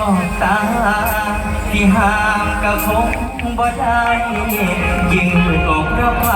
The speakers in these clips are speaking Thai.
ออกตาที่ห่างก็คงบ่ได้ยิ่งอกระา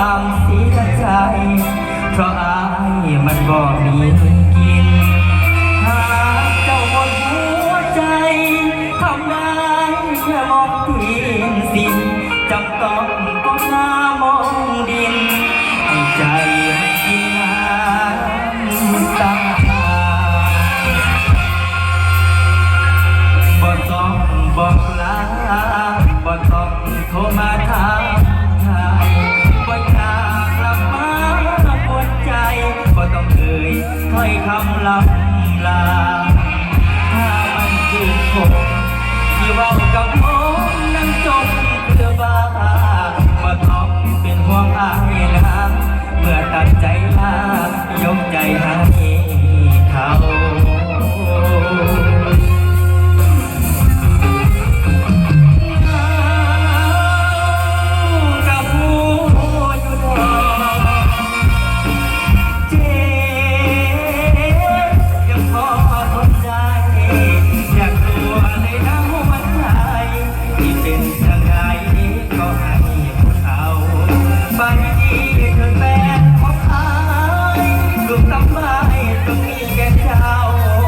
ถ้อยคำลำลาถ้ามันคือผมที่เรากับพ่อำไมต้องมีแก่เจ้า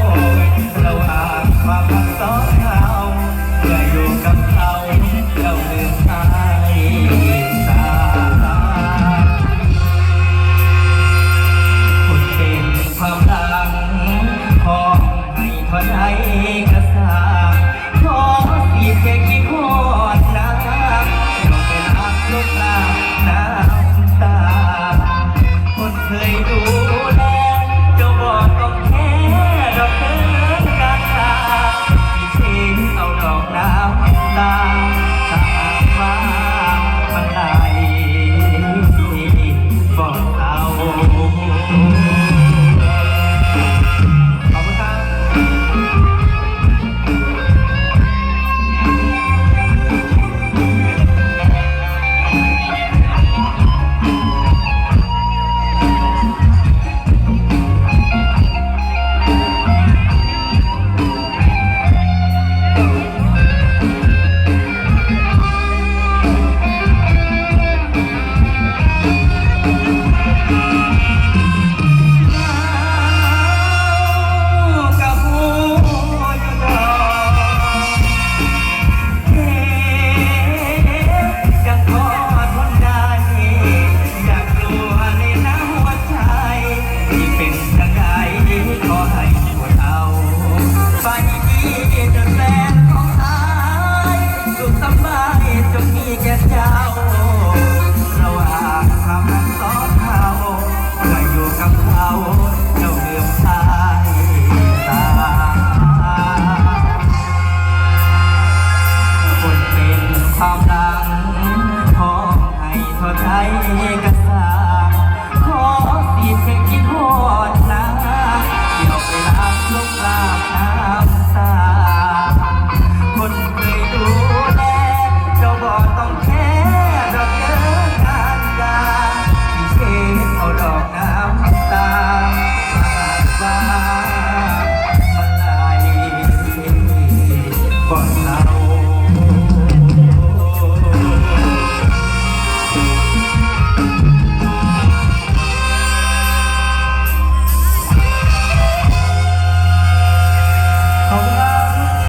Oh.